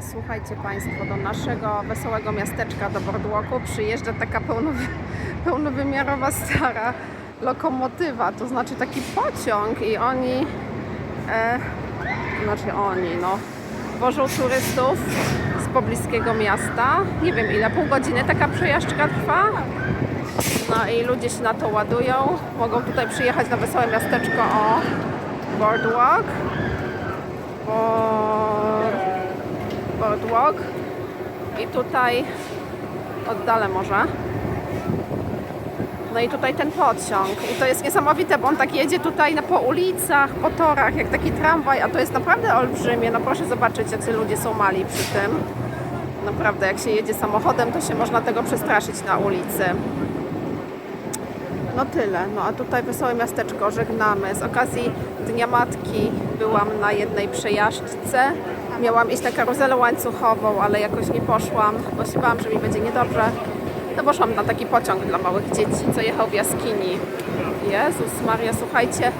Słuchajcie Państwo, do naszego wesołego miasteczka, do Boardwalku przyjeżdża taka pełnowy, pełnowymiarowa stara lokomotywa, to znaczy taki pociąg i oni, e, znaczy oni, no, wożą turystów z pobliskiego miasta. Nie wiem ile, pół godziny taka przejażdżka trwa. No i ludzie się na to ładują. Mogą tutaj przyjechać na wesołe miasteczko o Boardwalk. Boardwalk. I tutaj oddalę może. No i tutaj ten pociąg. I to jest niesamowite, bo on tak jedzie tutaj na, po ulicach, po torach, jak taki tramwaj, a to jest naprawdę olbrzymie. No proszę zobaczyć, jacy ludzie są mali przy tym. Naprawdę, jak się jedzie samochodem, to się można tego przestraszyć na ulicy. No tyle. No a tutaj wesołe miasteczko żegnamy. Z okazji Dnia Matki byłam na jednej przejażdżce. Miałam iść na karuzelę łańcuchową, ale jakoś nie poszłam, bo się bałam, że mi będzie niedobrze. To poszłam na taki pociąg dla małych dzieci, co jechał w jaskini. Jezus Maria, słuchajcie,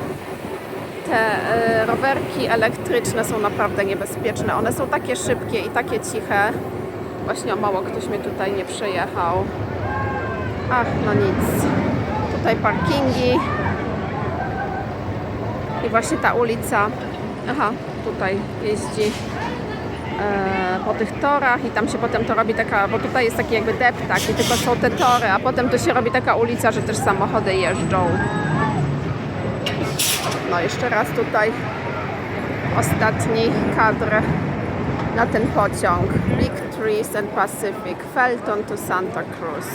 te e, rowerki elektryczne są naprawdę niebezpieczne. One są takie szybkie i takie ciche. Właśnie o mało ktoś mnie tutaj nie przejechał. Ach, no nic. Tutaj parkingi. I właśnie ta ulica. Aha, tutaj jeździ po tych torach i tam się potem to robi taka, bo tutaj jest taki jakby deptak i tylko są te tory, a potem to się robi taka ulica, że też samochody jeżdżą. No jeszcze raz tutaj ostatni kadr na ten pociąg. Big Trees and Pacific, Felton to Santa Cruz.